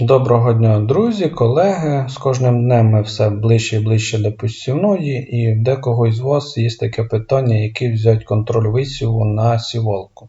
Доброго дня, друзі, колеги. З кожним днем ми все ближче і ближче до посівної, і в декого із вас є таке питання, який взяти контроль висіву на сівалку.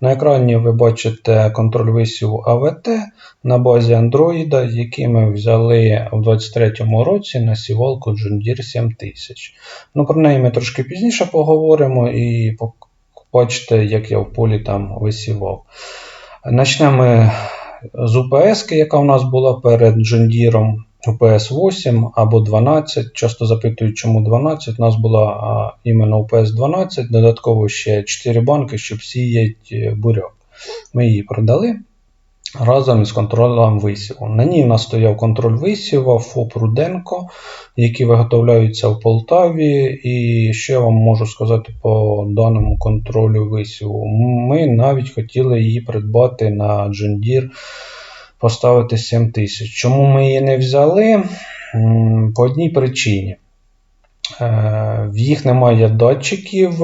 На екрані ви бачите контроль висіву АВТ на базі Android, який ми взяли у 2023 році на сівалку John Deere 7000. Ну, Про неї ми трошки пізніше поговоримо і побачите, як я в полі там висівав. Почнемо з УПС, яка у нас була перед джендіром УПС 8 або 12. Часто запитують, чому 12. У нас була а, іменно УПС 12, додатково ще 4 банки, щоб сіяти бурьок. Ми її продали разом із контролем висіву. На ній у нас стояв контроль висіву ФОП Руденко, які виготовляються в Полтаві. І я вам можу сказати по даному контролю висіву. Ми навіть хотіли її придбати на Deere, поставити 7000. Чому ми її не взяли? По одній причині. Е, в їх немає датчиків,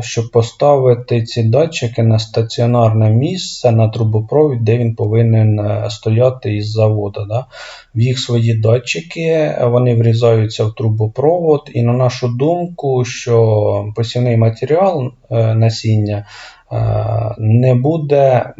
щоб поставити ці датчики на стаціонарне місце на трубопровід, де він повинен е, стояти із заводу. Да? В їх свої датчики вони врізаються в трубопровод, і на нашу думку, що посівний матеріал е, насіння не буде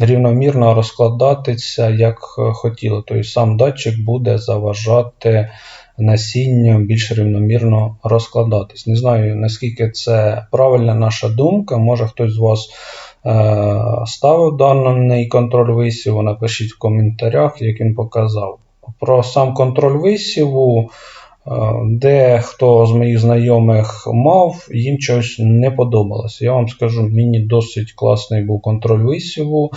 рівномірно розкладатися, як хотіло. Тобто сам датчик буде заважати насіння більш рівномірно розкладатись. Не знаю, наскільки це правильна наша думка. Може хтось з вас е, ставив даний контроль висіву, напишіть в коментарях, як він показав. Про сам контроль висіву. Е, де хто з моїх знайомих мав, їм чогось не подобалося. Я вам скажу, мені досить класний був контроль висіву.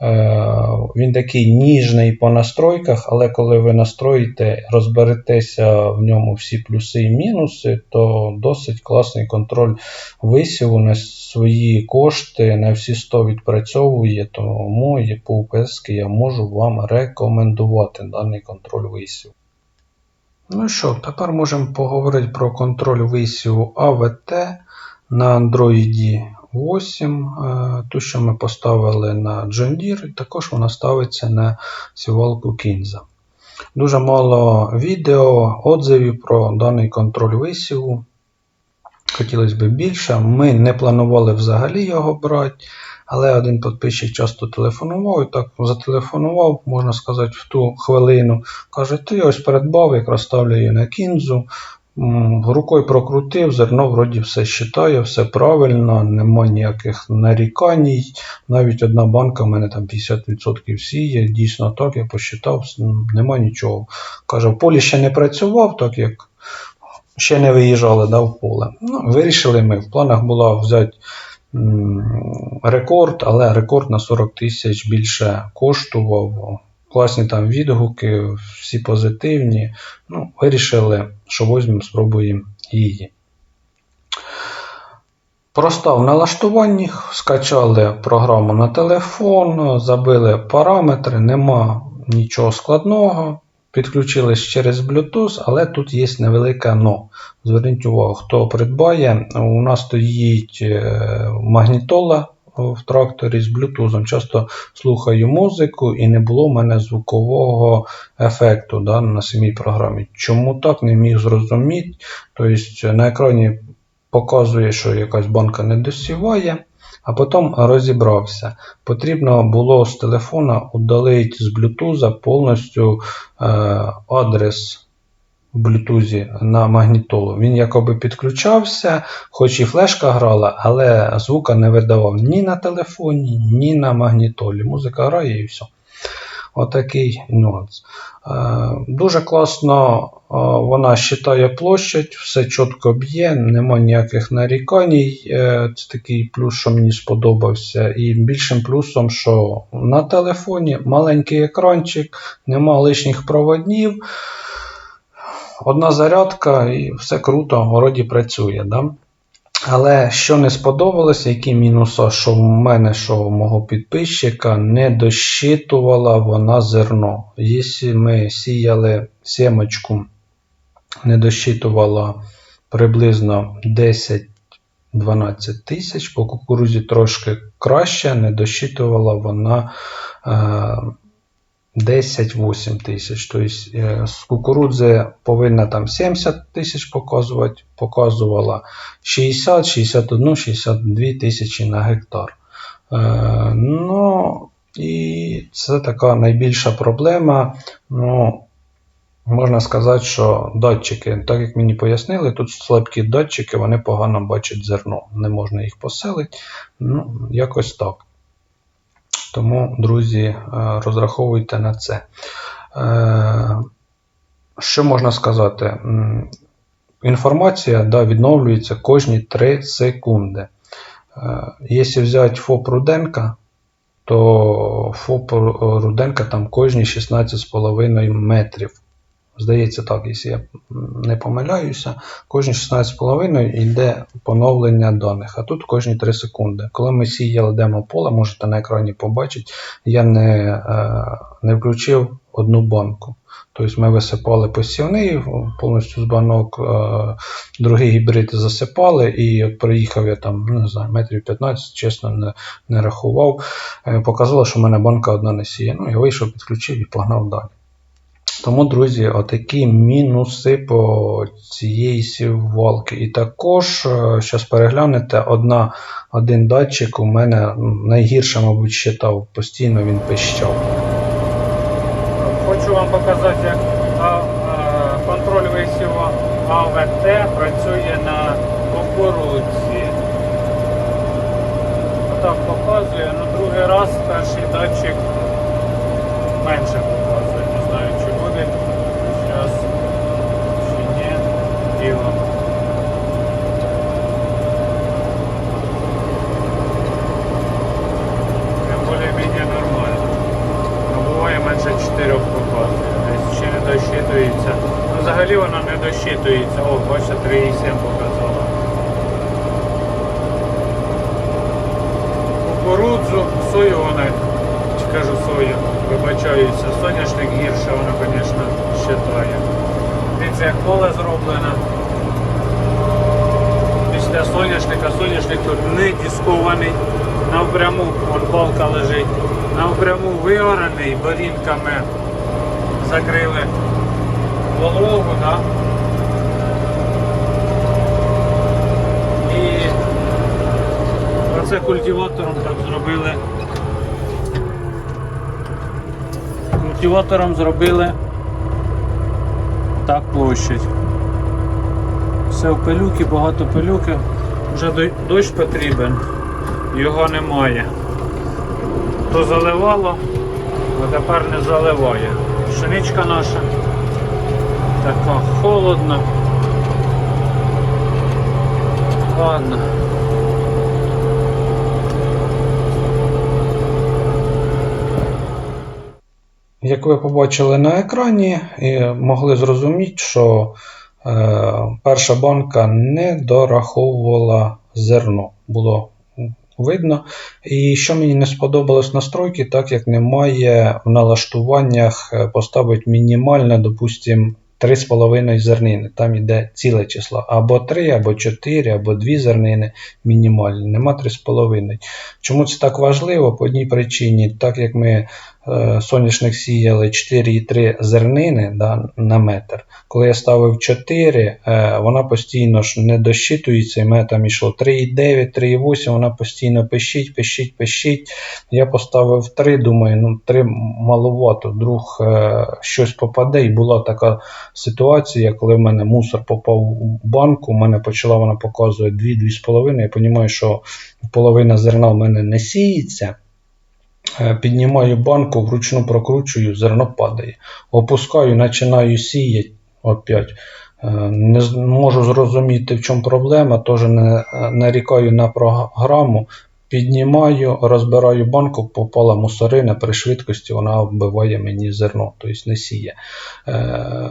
Е, він такий ніжний по настройках, але коли ви настроїте, розберетеся в ньому всі плюси і мінуси, то досить класний контроль висіву на свої кошти, на всі 100 відпрацьовує, тому по УПС я можу вам рекомендувати даний контроль висіву. Ну що, тепер можемо поговорити про контроль висіву АВТ на Android 8. Е, ту, що ми поставили на John Deere, також вона ставиться на сівалку Кінза. Дуже мало відео, отзивів про даний контроль висіву. Хотілося б більше. Ми не планували взагалі його брати. Але один підписчик часто телефонував і так зателефонував, можна сказати, в ту хвилину. Каже, ти ось передбав, якраз ставлю її на кінзу. Рукою прокрутив, зерно вроді все считає, все правильно, нема ніяких нарікань. Навіть одна банка в мене там 50% сіє. Дійсно так, я посчитав, нема нічого. Каже, в полі ще не працював, так як ще не виїжджали да, в поле. Ну, Вирішили ми. В планах була взяти рекорд, але рекорд на 40 тисяч більше коштував. Класні там відгуки, всі позитивні. Ну, Вирішили, що візьмемо, спробуємо її. Проста в налаштуванні, скачали програму на телефон, забили параметри, нема нічого складного. Підключились через Bluetooth, але тут є невелике но. Зверніть увагу, хто придбає, у нас стоїть е, магнітола в тракторі з Bluetooth. Часто слухаю музику і не було в мене звукового ефекту да, на самій програмі. Чому так, не міг зрозуміти. Тобто На екрані показує, що якась банка не досіває а потім розібрався. Потрібно було з телефона удалити з Bluetooth повністю е, адрес в Bluetooth на магнітолу. Він якоби підключався, хоч і флешка грала, але звука не видавав ні на телефоні, ні на магнітолі. Музика грає і все. Отакий нюанс. Е, дуже класно вона считає площадь, все чітко б'є, нема ніяких нарікань. Е, це такий плюс, що мені сподобався. І більшим плюсом, що на телефоні маленький екранчик, нема лишніх проводів. Одна зарядка і все круто, вроді працює. Да? Але що не сподобалося, які мінуси, що в мене, що в мого підписчика, не дощитувала вона зерно. Якщо ми сіяли сімочку, не дощитувала приблизно 10-12 тисяч, по кукурузі трошки краще, не дощитувала вона 10-8 тисяч. Тобто е, з кукурудзи повинна там 70 тисяч показувати, показувала 60, 61, 62 тисячі на гектар. Е, ну, і це така найбільша проблема. Ну, можна сказати, що датчики, так як мені пояснили, тут слабкі датчики, вони погано бачать зерно. Не можна їх поселити. Ну, якось так. Тому, друзі, е, розраховуйте на це. Е, Що можна сказати? Інформація да, відновлюється кожні 3 секунди. Е, Якщо взяти ФОП Руденка, то ФОП Руденка там кожні 16,5 метрів. Здається так, якщо я не помиляюся, кожні 16,5 йде поновлення даних, а тут кожні 3 секунди. Коли ми сіяли демо поле, можете на екрані побачити, я не, е, не включив одну банку. Тобто ми висипали посівний повністю з банок, е, другий гібрид засипали, і от приїхав я там, не знаю, метрів 15, чесно, не, не рахував. Е, Показало, що в мене банка одна не сіє. Ну, я вийшов, підключив і погнав далі. Тому, друзі, отакі мінуси по цієї сівалки. І також, зараз переглянете, одна, один датчик у мене найгірше, мабуть, щитав, постійно він пищав. Хочу вам показати, як контроль висіву АВТ працює на кукурудзі. Отак показує, ну другий раз перший датчик менше показує. Не знаю, чи буде зараз, чи ні. Прям більш-менш нормально. Ну, буває менше 4 показує. Десь ще не досчитується. Ну, взагалі вона не досчитується. О, бачите, 3,7 показала. Кукурудзу, сою вона, кажу сою, вибачаюся. Соняшник гірше вона, звісно, щитає. Дивіться, як поле зроблено. Після соняшника, соняшник тут не дискований. Навпряму балка лежить. Навпряму виораний, борінками закрили вологу, да? І оце культиватором так зробили. Культиватором зробили так площадь. Все в пилюки, багато пилюки. Вже дощ потрібен, його немає. То заливало, а тепер не заливає. Пшеничка наша така холодна. Ладно. Як ви побачили на екрані, могли зрозуміти, що е, перша банка не дораховувала зерно. Було видно. І що мені не сподобалось настройки, так як немає в налаштуваннях е, поставити мінімальне, допустимо, 3,5 зернини. Там йде ціле число. Або 3, або 4, або 2 зернини мінімальні. Нема 3,5. Чому це так важливо? По одній причині, так як ми соняшник сіяли 4,3 зернини да, на метр. Коли я ставив 4, е, вона постійно ж не дощитується, і в мене там йшло 3,9, 3,8, вона постійно пищить, пищить, пищить. Я поставив 3, думаю, ну 3 маловато, вдруг е, щось попаде. І була така ситуація, коли в мене мусор попав у банку, у мене почала вона показувати 2-2,5. Я розумію, що половина зерна в мене не сіється. Е, Піднімаю банку, вручну прокручую, зерно падає. Опускаю, починаю сіяти опять. Е, Не можу зрозуміти, в чому проблема, теж не нарікаю на програму. Піднімаю, розбираю банку, попала мусорина при швидкості, вона вбиває мені зерно, тобто не сіє. Е,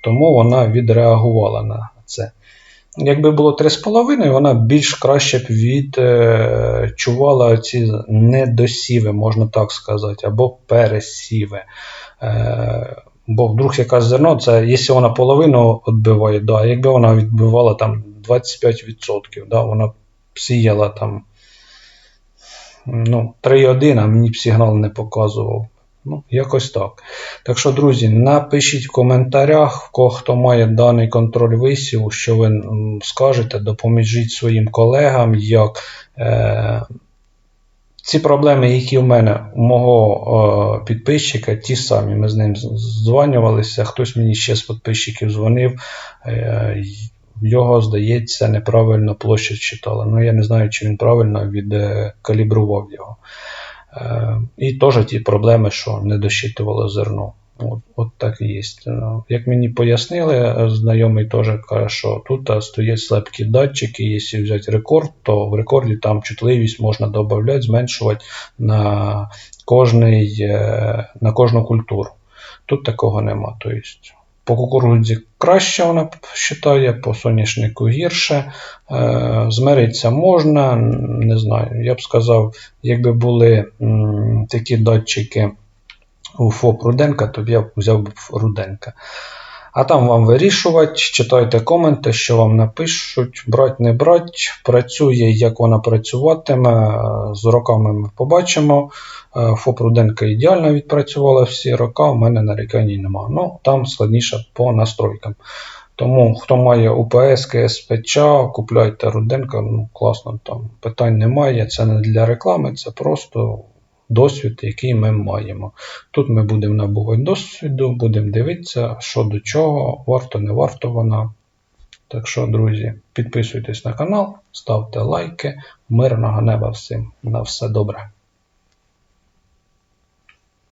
Тому вона відреагувала на це. Якби було 3,5, вона більш краще б відчувала ці недосіви, можна так сказати, або пересіви. Е, Бо вдруг якась зерно, це якщо вона половину відбиває, да, якби вона відбивала там 25%, да, вона б сіяла там ну, 3,1, а мені б сигнал не показував. Ну, якось так. Так що, друзі, напишіть в коментарях, хто має даний контроль висіву, що ви скажете, допоможіть своїм колегам, як е, ці проблеми, які в мене, у мого е, підписчика, ті самі. Ми з ним дзвонювалися, хтось мені ще з підписчиків дзвонив. Е, його, здається, неправильно площадь читала. Ну, я не знаю, чи він правильно відкалібрував його. Е, і теж ті проблеми, що не досчитувало зерно. От, от так і є. Ну, Як мені пояснили, е, знайомий теж каже, що тут е, стоять слабкі датчики, якщо взяти рекорд, то в рекорді там чутливість можна додати, зменшувати на, кожний, на кожну культуру. Тут такого нема. Тобто, по кукурудзі краще вона вважає, по соняшнику гірше. Змеритися Змиритися можна, не знаю. Я б сказав, якби були такі датчики у ФОП Руденка, то б я взяв б Руденка. А там вам вирішувати, читайте коменти, що вам напишуть, брать, не брать, працює, як вона працюватиме. З роками ми побачимо. Е, ФОП Руденка ідеально відпрацювала всі роки, у мене нарікань немає. Ну, там складніше по настройкам. Тому хто має УПС, КСПЧ, купляйте Руденка, ну класно, там питань немає. Це не для реклами, це просто досвід, який ми маємо. Тут ми будемо набувати досвіду, будемо дивитися, що до чого, варто, не варто вона. Так що, друзі, підписуйтесь на канал, ставте лайки. Мирного неба всім. На все добре.